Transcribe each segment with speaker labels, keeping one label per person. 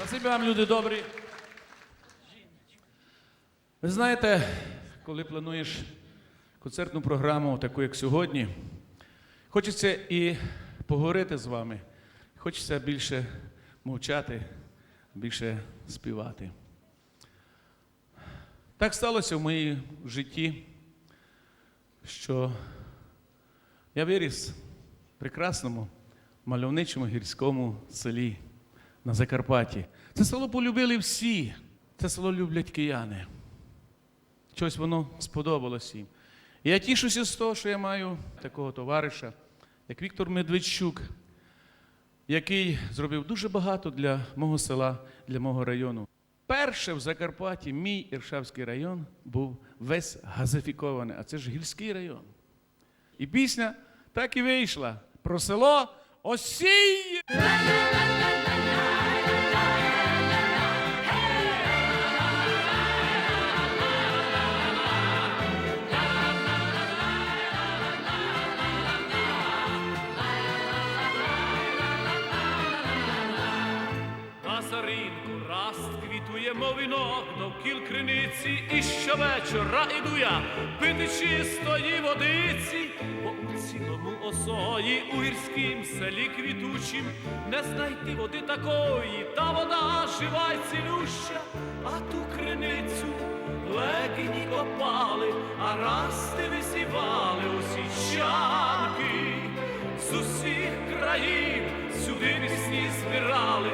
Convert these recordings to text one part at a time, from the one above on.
Speaker 1: Спасибі вам, люди добрі. Ви знаєте, коли плануєш концертну програму, таку як сьогодні, хочеться і поговорити з вами, хочеться більше мовчати, більше співати. Так сталося в моїй житті, що я виріс в прекрасному мальовничому гірському селі на Закарпатті. Це село полюбили всі. Це село люблять кияни. Щось воно сподобалось їм. Я тішуся з того, що я маю такого товариша, як Віктор Медведчук, який зробив дуже багато для мого села, для мого району. Перше в Закарпатті мій Іршавський район був весь газифікований, а це ж гільський район. І пісня так і вийшла про село Осій.
Speaker 2: Раст квітує мовінок, довкіл криниці, і щовечора іду я пити чистої водиці, бо у цілому осої у гірськім селі квітучим не знайти води такої, та вода жива й цілюща, а ту криницю легені копали, а расти висівали усі щанки з усіх країн сюди пісні збирали,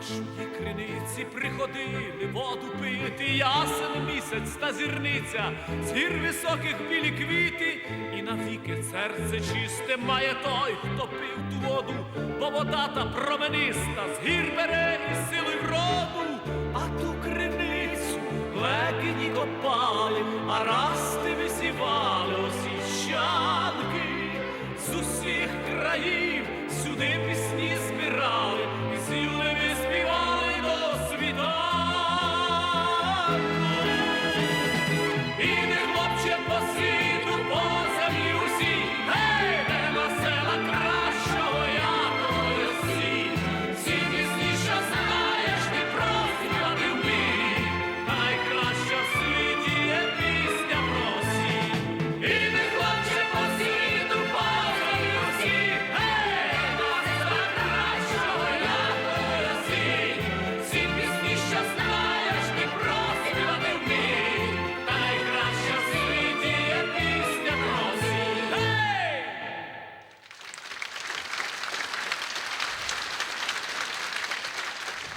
Speaker 2: нашої криниці приходили воду пити, ясен місяць та зірниця, з гір високих білі квіти, і навіки серце чисте має той, хто пив ту воду, бо вода та промениста, з гір бере і силою роду, а ту криницю легені копали, а расти висівали осіщанки з усіх країв сюди пісні.